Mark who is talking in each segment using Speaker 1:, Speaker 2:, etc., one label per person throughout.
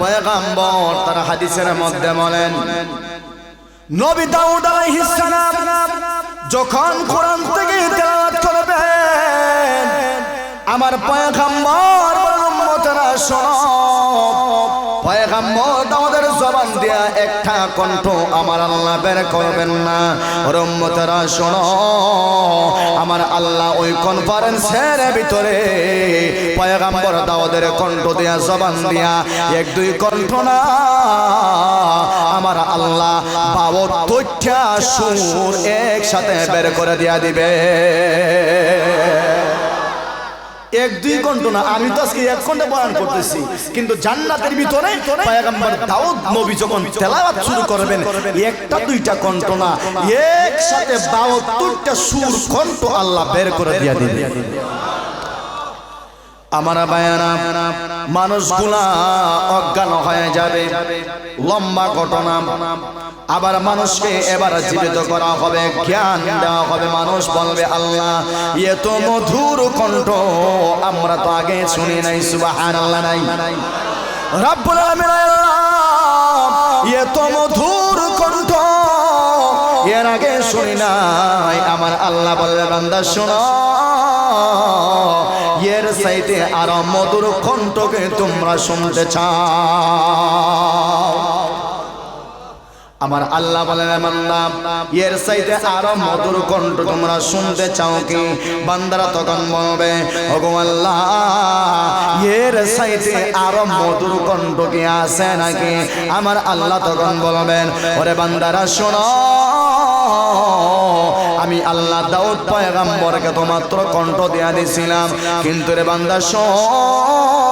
Speaker 1: পয়গাম্বর তার হাদিসের মধ্যে বলেন, নবী দাউদ আলাইহিস সালাম যখন কোরআন থেকে তেলাওয়াত করবেন, আমার পয়গাম্বর উম্মতরা কণ্ঠ আমার আল্লাহ বের না। আমার আল্লাহ ভিতরে দাউদের কণ্ঠ দিয়া, জবান দিয়া, এক, দুই কণ্ঠ না। আমার আল্লাহ বাবত্তরটা সুর একসাথে বের করে দিয়া দিবে। এক দুই ঘণ্টা না আমি তো আজকে এক ঘণ্টা বয়ান করতেছি। কিন্তু জান্নাতের ভিতরে পয়গম্বর দাউদ নবী যখন তেলাওয়াত শুরু করবেন একটা দুইটা কণ্ঠ না একসাথে 72টা সুর কণ্ঠ আল্লাহ বের করে দিয়া দিবে আমার বায়ানা মানুষগুলা অজ্ঞান হয়ে যাবে। লম্বা ঘটনা। আবার মানুষকে এবার জীবিত করা হবে, জ্ঞান দেওয়া হবে, মানুষ বলবে, আল্লাহ এ তো মধুর কণ্ঠ আমরা তো আগে শুনি নাই সুবাহান আল্লাহ নাই এ তো মধুর কণ্ঠ এর আগে শুনি নাই। আমার আল্লাহ বলবে, বান্দা, শোনো, এর সাইতে আর মধুর কণ্ঠকে তোমরা শুনতে চাও। আমার আল্লাহ বলেন বান্দা, এর সাইতে আরও মধুর কণ্ঠ তোমরা শুনতে চাও কি? বান্দারা তখন বলবে, ওগো আল্লাহ, এর সাইতে আরও মধুর কণ্ঠ কি আছে নাকি? আমার আল্লাহ তখন বলবেন, ওরে বান্দারা, শোনো, আমি আল্লাহ দাউদ পয়গাম্বরকে তো মাত্র কণ্ঠ দেয়া দিছিলাম। কিন্তু রে বান্দা, শোন আমার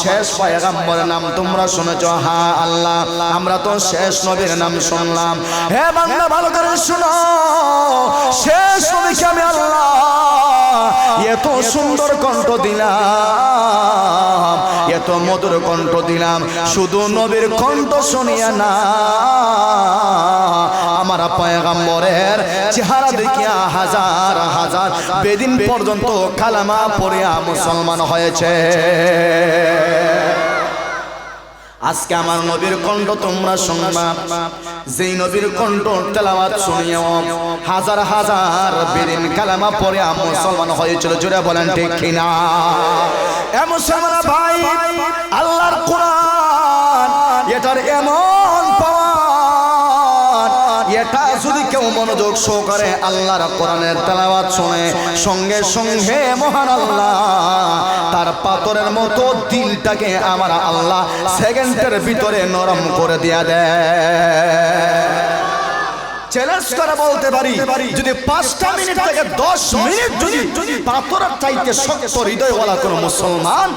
Speaker 1: শেষ পয়গাম্বরের নাম তোমরা শুনেছ, হা আল্লাহ, আমরা তো শেষ নবীর নাম শুনলাম। হে বান্দা, ভালো করে শোনো, শেষ নবীকে আমি আল্লাহ এত সুন্দর কণ্ঠ দিলাম, এত মধুর কণ্ঠ দিলাম, শুধু নবীর কণ্ঠ শুনিয়া না আমার পয়গাম্বরের চেহারা দেখিয়া হাজার হাজার বেদিন পর্যন্ত কালামা পড়িয়া মুসলমান হয়েছে। আজকে আমার নবীর কণ্ঠ তোমরা শুনবা। যেই নবীর কণ্ঠ তেলাওয়াত শুনিও। হাজার হাজার বেদিন কালামা পড়ে মুসলমান হয়েছিল। জুড়ে বলেন ঠিক কিনা? এ মুসলমান ভাই, আল্লাহর কোরআন, এটার এমন এটা যদি কেউ মনোযোগ সহকারে আল্লাহর কোরআনের তেলাওয়াত শুনে, সঙ্গে সঙ্গে মহান আল্লাহ, তার পাথরের মতো দিলটাকে আমার আল্লাহ সেকেন্ডের ভিতরে নরম করে দিয়া দেয়। চ্যালেঞ্জ করে বলতে পারি। যদি পাঁচটা মিনিট থেকে দশ মিনিট যদি পাথরের চাইতে শক্ত হৃদয়ওয়ালা কোন মুসলমান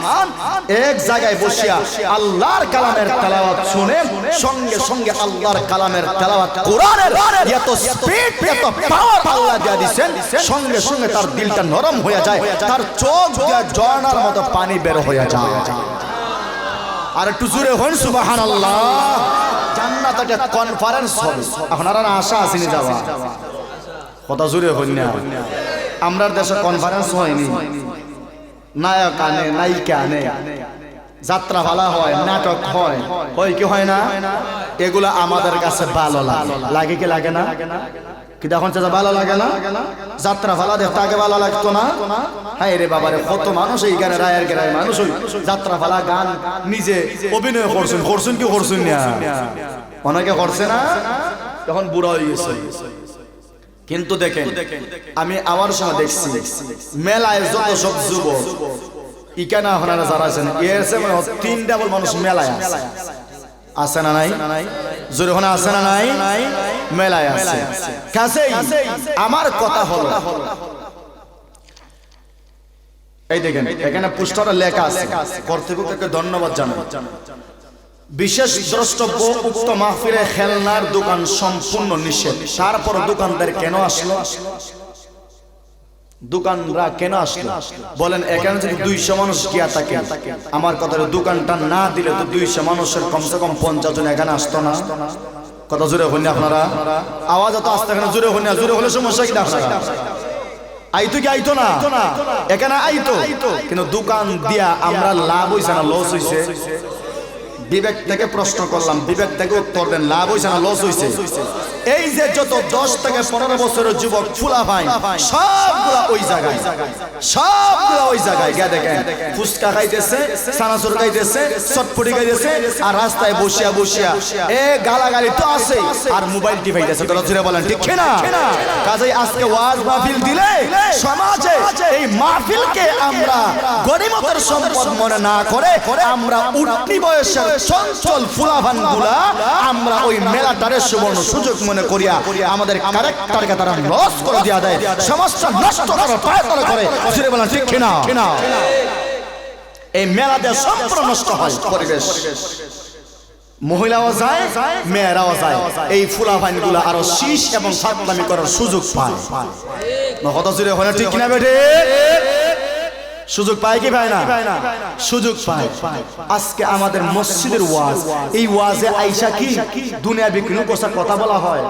Speaker 1: এক জায়গায় বসিয়া আল্লাহর কালামের তেলাওয়াত শুনে সঙ্গে সঙ্গে আল্লাহর কালামের তেলাওয়াত কোরআনের এত স্পিড এত পাওয়ার আল্লাহ দিয়া দিবেন সঙ্গে সঙ্গে তার দিলটা নরম হয়ে যায় তার চোখ দিয়া ঝর্ণার মতো পানি বের হয়ে যায়। আর একটু জুড়ে হন সুবহানাল্লাহ তো একটা কনফারেন্স হবে। আপনারা আশা আসেনি যাওয়া কথা জুড়ে হই না। আমরার দেশে কনফারেন্স হয়নি। নায়ক আনে, নায়িকা আনে। যাত্রা ভালা হয়, নাটক হয়। হয় কি হয় না? এগুলা আমাদের কাছে ভালো লাগে। লাগে কি লাগে না? কি এখন চাচা, ভালো লাগে না? যাত্রা ভালা দেখতে আগে ভালো লাগতো না? হ্যাঁ রে বাবারে, কত মানুষ এই গানে রায়ের গেরায়, মানুষ যাত্রা ভালা গান নিজে অভিনয় করছেন করছেন কি করছেন না? অনেকে করছে না? তখন বুড়া হয়ে গেছে। কিন্তু দেখেন, আমি আমার সময় দেখছি, মেলায় যত সব যুবক, ইকানা আপনারা যারা আছেন এসে মানে তিন ডাবল মানুষ মেলায় আছে। না নাই? জোরে আছে না নাই? মেলায় আছে। কাছেই আমার কথা হলো। এই দেখেন এখানে পুস্টারে লেখা আছে। কর্তৃপক্ষকে ধন্যবাদ জানাই। বিশেষ দ্রষ্টব্য উক্ত মাহফিলে খেলনার দোকান সম্পূর্ণ নিষেধ। তারপর দোকানদার কেন আসলো? দোকানরা কেন আসলো? বলেন এখানে যদি দুইশো মানুষ গিয়া থাকে আমার কথা দোকানটা না দিলে তো দুইশো মানুষের কমসে কম পঞ্চাশ জন এখানে আসতো না। কথা জুড়ে হইনি আপনারা? আওয়াজ এত আস্তে এখানে জোরে হইনি জুড়ে হলে সমস্যা কি আপনারা? আইতো কি আইতো না? এখানে আইতো, কিন্তু দোকান দিয়া আমরা লাভ হইছে না, লস হইছে? বিবেক থেকে প্রশ্ন করলাম বিবেক থেকে উত্তর দেন, লাভ হইছে না লস হইছে? এই যে যত দশ থেকে পনেরো বছরের যুবক ফুলা ভাই, সবগুলা ওই জায়গায়, সবগুলা ওই জায়গায়, গিয়া দেখেন, ফুচকা খাইতেছে সানাসুর খাইতেছে, চটপটি খাইতেছে, আর রাস্তায় বসিয়া বসিয়া, এ গালাগালি তো আছে, আর মোবাইল টিপাইতেছে তোরা জুড়ে বলেন, ঠিক না কাজেই আজকে ওয়াজ মাহফিল দিলে সমাজে এই মাহফিলকে আমরা গরিমতের সম্পদ মনে না করে, আমরা উঠতি বয়সের চঞ্চল ফুলাভানগুলা আমরা ওই মেলাটারে সুবর্ণ সুযোগ মনে করিয়া আমাদের ক্যারেক্টারকে তারা লস করে দেওয়া দেয়। সমস্যা নষ্ট করার পায়তারা করে। জুড়ে বলেন, ঠিক কিনা? এই মেলাতে সম্পূর্ণ নষ্ট হয় পরিবেশ। মহিলাও যায়, মেয়েরাও যায়। এই ফুলাভাইনগুলা আরও শীষ এবং সাতলামি করার সুযোগ পায়। কত জুড়ে হয় ঠিক কিনা বেটে? সুযোগ পায় কি পায় না? সুযোগ পায় আজকে আমাদের মসজিদের ওয়াজ। এই ওয়াজে আইসা কি? দুনিয়া বিক্রি কোষার কথা বলা হয়।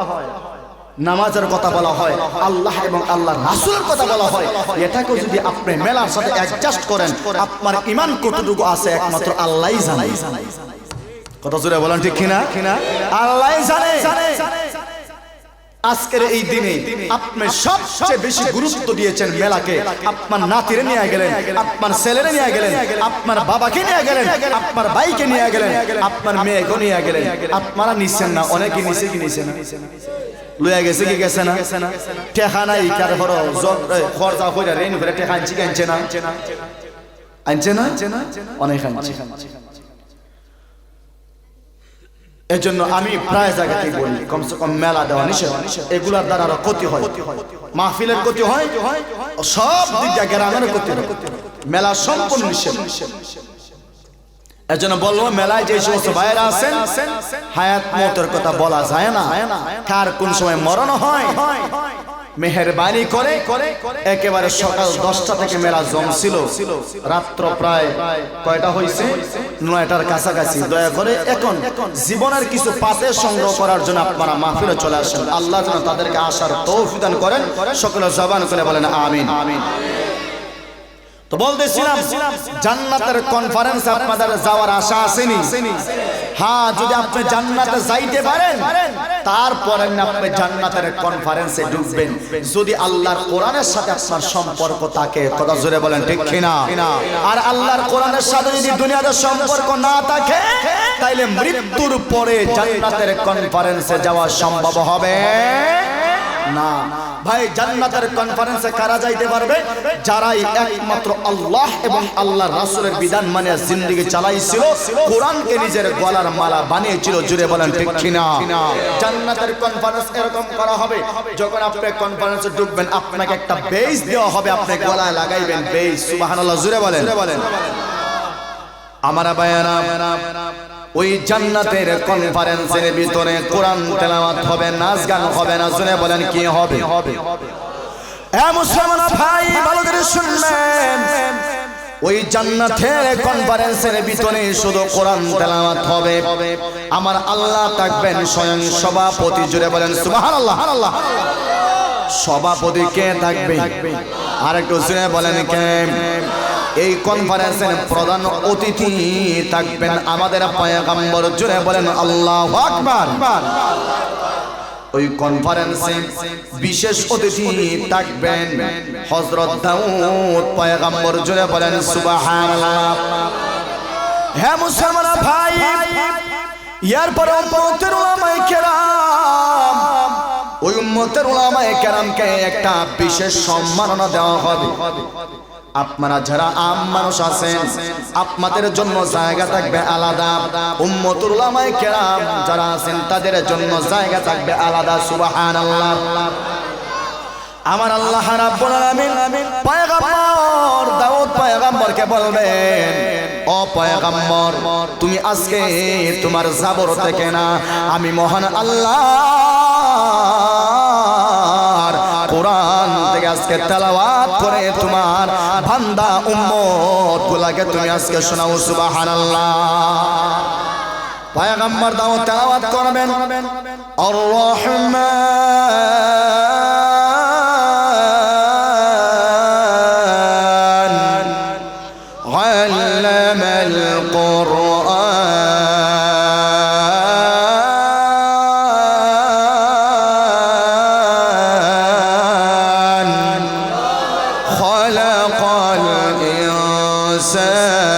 Speaker 1: নামাজের কথা বলা হয়। আল্লাহ এবং আল্লাহ রাসুলের কথা বলা হয়। এটাকে যদি আপনি মেলার সাথে অ্যাডজাস্ট করেন আপনার ইমান কতটুকু আছে একমাত্র আল্লাহই জানে। কথা জোরে বলেন ঠিক কিনা? আল্লাহ জানে। আজকের এই দিনে আপনি সবচেয়ে বেশি গুরুত্ব দিয়েছেন মেলাকে। আপনার নাতিরে নিয়ে গেলেন আপনার ছেলেরে নিয়ে গেলেন আপনার বাবাকে নিয়ে গেলেন আপনার ভাইকে নিয়ে গেলেন আপনার মেয়েকে নিয়ে গেলেন। আপনারা নিচ্ছেন না অনেকে নিছে কি নিছে না। লইয়া গেছে কি গেছে না? টেকা নাই কার হর খরচা কইরা রেন করে টেকা আনছি আনছে না আনছে না। অনেক আনছে। এজন্য আমি প্রায় জায়গাতে বলি, কমসে কম মেলা দেওয়া নিষেধ। এগুলার দ্বারা আরও ক্ষতি হয়। মাহফিলের ক্ষতি হয় সব দিক দিয়ে গ্রামের ক্ষতি হয়। মেলা সম্পূর্ণ নিষেধ। এজন্য বলব, মেলায় যে সমস্ত ভাইয়েরা আছেন, হায়াত মতের কথা বলা যায় না। কার কোন সময় মরণ হয় মেহরবানি করে একেবারে সকাল দশটা থেকে মেলা জমছিল। রাত্র প্রায় কয়টা হয়েছে নয়টার কাছাকাছি। দয়া করে এখন জীবনের কিছু পাতে সংগ্রহ করার জন্য আপনারা মাহফিলে চলে আসেন। আল্লাহ যেন তাদেরকে আসার তৌফিদান করেন। সকলে জবান করে বলেন, আমিন। আমিন তো বলতেছিলাম, জান্নাতের কনফারেন্স আপনাদের যাওয়ার আশা আসেনি। হ্যাঁ যদি আপনি জান্নাতে যাইতে পারেন, তারপরে আপনি জান্নাতের কনফারেন্সে ঢুকবেন। যদি আল্লাহর কোরআনের সাথে আপনার সম্পর্ক থাকে, কথা জোরে বলেন, ঠিক কিনা? আর আল্লাহর কোরআনের সাথে যদি দুনিয়াতে সম্পর্ক না থাকে, তাইলে মৃত্যুর পরে জান্নাতের কনফারেন্সে যাওয়া সম্ভব হবে? না। ভাই জান্নাতের কনফারেন্সে কারা যাইতে পারবে? যারাই একমাত্র আল্লাহ এবং আল্লাহ রাসূলের বিধান মানে জিন্দগি চালাইছিল কোরআনকে নিজের গলার মালা বানিয়েছিল জুড়ে বলেন ঠিক কিনা? জান্নাতের কনফারেন্স এরকম করা হবে যখন আপনি কনফারেন্সে ঢুকবেন আপনাকে একটা বেস দেওয়া হবে আপনি গলায় লাগাইবেন বেস সুবহানাল্লাহ জুড়ে বলেন। আমার বায়ানা ওই জান্নাতের কনফারেন্সের ভিতরে কোরআন তেলাওয়াত হবে নাচ গান হবে না শুনে বলেন কি হবে? এ মুসলমান ভাই, ভালো করে শুনবেন। ওই জান্নাতের কনফারেন্সের ভিতরে শুধু কোরআন তেলাওয়াত হবে। আমার আল্লাহ থাকবেন স্বয়ং সভাপতি, জুড়ে বলেন সুবহানাল্লাহ সভাপতি কে থাকবে? আর একটু শুনে বলেন কে? এই কনফারেন্সের প্রধান অতিথি থাকবেন আমাদের পয়গাম্বর জুড়ে বলেন আল্লাহ আকবার। ওই কনফারেন্সে বিশেষ অতিথি থাকবেন হযরত দাউদ পয়গাম্বর জুড়ে বলেন সুবহানাল্লাহ। হ্যাঁ মুসলমান ভাই ইয়ার উম্মতের উলামায়ে কেরাম, ওই উম্মতের উলামায়ে কেরামকে একটা বিশেষ সম্মাননা দেওয়া হবে। আপনারা যারা আম মানুষ আছেন, আপনাদের জন্য জায়গা থাকবে আলাদা। উম্মতুল উলামায়ে কেরাম যারা আছেন, তাদের জন্য জায়গা থাকবে আলাদা, সুবহানাল্লাহ। আমার আল্লাহ রাব্বুল আলামিন পয়গম্বর, দাউদ পয়গম্বরকে বলবেন, ও পয়গম্বর, তুমি আজকে তোমার জাবর থেকে না, আমি মহান আল্লাহ আজকে তেলাওয়াত করে তোমার বান্দা উম্মত গুলাকে তুমি আজকে শোনাও, সুবহানাল্লাহ। পয়গম্বর দাও, তেলাওয়াত করবেন। আর